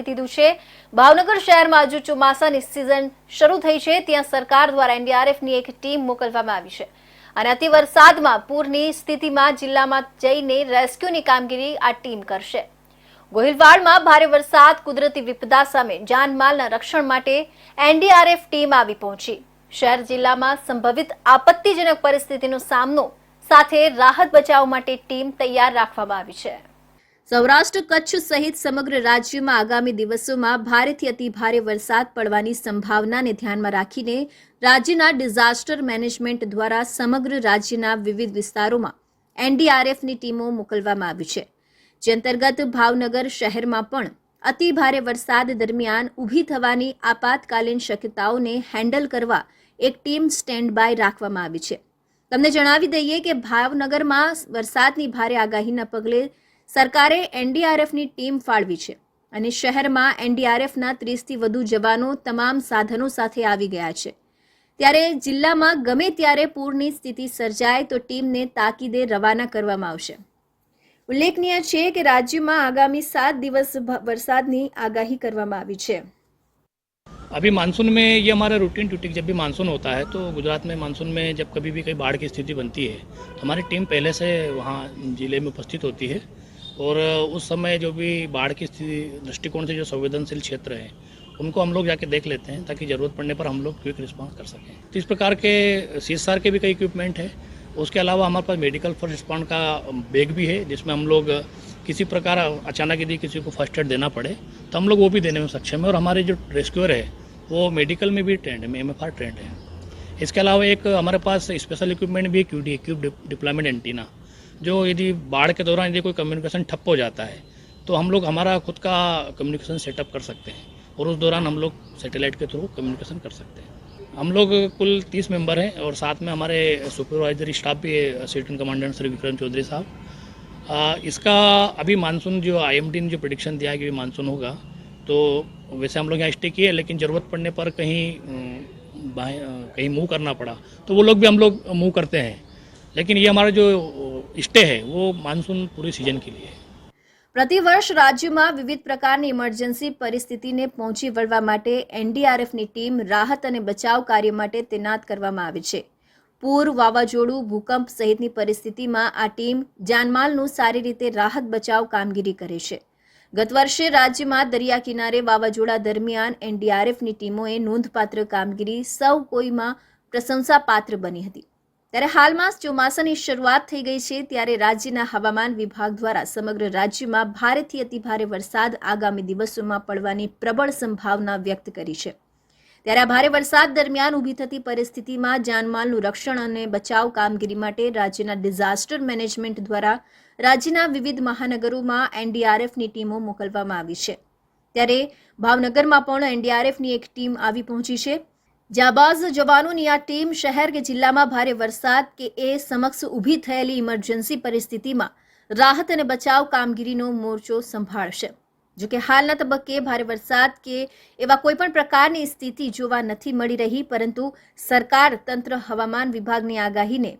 કરી દીધું છે. ભાવનગર શહેરમાં હજુ ચોમાસાની સિઝન શરૂ થઈ છે. ત્યાં સરકાર દ્વારા એનડીઆરએફની એક ટીમ મોકલવામાં આવી છે. અને અતિ પૂરની સ્થિતિમાં જિલ્લામાં જઈને રેસ્ક્યુની કામગીરી આ ટીમ કરશે. ગોહિલવાડમાં ભારે વરસાદ, કુદરતી વિપદા સામે જાનમાલના રક્ષણ માટે એનડીઆરએફ ટીમ આવી પહોંચી. શહેર જિલ્લામાં સંભવિત આપત્તિજનક પરિસ્થિતિનો સામનો સાથે રાહત બચાવ માટે ટીમ તૈયાર રાખવામાં આવી છે. સૌરાષ્ટ્ર કચ્છ સહિત સમગ્ર રાજ્યમાં આગામી દિવસોમાં ભારેથી અતિ ભારે વરસાદ પડવાની સંભાવનાને ધ્યાનમાં રાખીને રાજ્યના ડિઝાસ્ટર મેનેજમેન્ટ દ્વારા સમગ્ર રાજ્યના વિવિધ વિસ્તારોમાં એનડીઆરએફની ટીમો મોકલવામાં આવી છે. જે અંતર્ગત ભાવનગર શહેરમાં પણ અતિ ભારે વરસાદ દરમિયાન ઊભી થવાની આપાતકાલીન શક્યતાઓને હેન્ડલ કરવા એક ટીમ સ્ટેન્ડ બાય રાખવામાં આવી છે. તમને જણાવી દઈએ કે ભાવનગરમાં વરસાદની ભારે આગાહીના પગલે સરકારે એનડીઆરએફની ટીમ ફાળવી છે અને શહેરમાં એનડીઆરએફના ત્રીસથી વધુ જવાનો તમામ સાધનો સાથે આવી ગયા છે ત્યારે જિલ્લામાં ગમે ત્યારે પૂરની સ્થિતિ સર્જાય તો ટીમને તાકીદે રવાના કરવામાં આવશે ઉલ્લેખનીય છે કે રાજ્યમાં આગામી સાત દિવસ ભ- વરસાદની આગાહી કરવામાં આવી છે अभी मानसून में ये हमारा रूटीन ड्यूटी जब भी मानसून होता है तो गुजरात में मानसून में जब कभी भी कोई बाढ़ की स्थिति बनती है तो हमारी टीम पहले से वहाँ जिले में उपस्थित होती है और उस समय जो भी बाढ़ की स्थिति, दृष्टिकोण से जो संवेदनशील क्षेत्र है, उनको हम लोग जाके देख लेते हैं ताकि ज़रूरत पड़ने पर हम लोग क्विक रिस्पॉन्स कर सकें। तो इस प्रकार के सीएसआर के भी कई इक्विपमेंट है। उसके अलावा हमारे पास मेडिकल फ़र्स्ट रिस्पॉन्ड का बैग भी है, जिसमें हम लोग किसी प्रकार अचानक यदि किसी को फ़र्स्ट एड देना पड़े तो हम लोग वो भी देने में सक्षम है। और हमारे जो रेस्क्यूअर है, वो मेडिकल में भी ट्रेंड है एम एफ़ ट्रेंड है। इसके अलावा एक हमारे पास स्पेशल इक्विपमेंट भी है Q D cube deployment antenna जो यदि बाढ़ के दौरान यदि कोई कम्युनिकेशन ठप हो जाता है तो हम लोग हमारा खुद का कम्युनिकेशन सेटअप कर सकते हैं और उस दौरान हम लोग सैटेलाइट के थ्रू कम्युनिकेशन कर सकते हैं। हम लोग कुल तीस मेंबर हैं और साथ में हमारे सुपरवाइजरी स्टाफ भी है कमांडेंट श्री विक्रम चौधरी साहब। इसका अभी मानसून जो आईएमडी ने जो प्रिडिक्शन दिया है कि मानसून होगा तो वैसे हम लोग यहाँ स्टे किए, लेकिन ज़रूरत पड़ने पर कहीं कहीं मूव करना पड़ा। तो वो लोग भी हम लोग मूव करते हैं। लेकिन ये हमारा जो स्टे है वो मानसून पूरी सीजन के लिए है પ્રતિવર્ષ રાજ્યમાં વિવિધ પ્રકારની ઇમરજન્સી પરિસ્થિતિને પહોંચી વળવા માટે એનડીઆરએફની ટીમ રાહત અને બચાવ કાર્ય માટે તૈનાત કરવામાં આવી છે પૂર વાવાઝોડું ભૂકંપ સહિતની પરિસ્થિતિમાં આ ટીમ જાનમાલનું સારી રીતે રાહત બચાવ કામગીરી કરે છે ગત વર્ષે રાજ્યમાં દરિયા કિનારે વાવાઝોડા દરમિયાન એનડીઆરએફની ટીમોએ નોંધપાત્ર કામગીરી સૌ કોઈમાં પ્રશંસાપાત્ર બની હતી ત્યારે હાલમાં ચોમાસાની શરૂઆત થઈ ગઈ છે, ત્યારે રાજ્યના હવામાન વિભાગ દ્વારા સમગ્ર રાજ્યમાં ભારેથી અતિભારે વરસાદ આગામી દિવસોમાં પડવાની પ્રબળ સંભાવના વ્યક્ત કરી છે. ત્યારે આ ભારે વરસાદ દરમિયાન ઊભી થતી પરિસ્થિતિમાં જાનમાલનું રક્ષણ અને બચાવ કામગીરી માટે રાજ્યના ડિઝાસ્ટર મેનેજમેન્ટ દ્વારા રાજ્યના વિવિધ મહાનગરોમાં એનડીઆરએફની ટીમો મોકલવામાં આવી છે. ત્યારે ભાવનગરમાં પણ એનડીઆરએફની એક ટીમ આવી પહોંચી છે. જાબાઝ જવાનોની આ ટીમ શહેર કે જિલ્લામાં ભારે વરસાદ કે એ સમક્ષ ઊભી થયેલી ઇમરજન્સી પરિસ્થિતિમાં રાહત અને બચાવ કામગીરીનો મોરચો સંભાળશે. જો કે હાલના તબક્કે ભારે વરસાદ કે એવા કોઈપણ પ્રકારની સ્થિતિ જોવા નથી મળી રહી, પરંતુ સરકાર તંત્ર હવામાન વિભાગની આગાહીને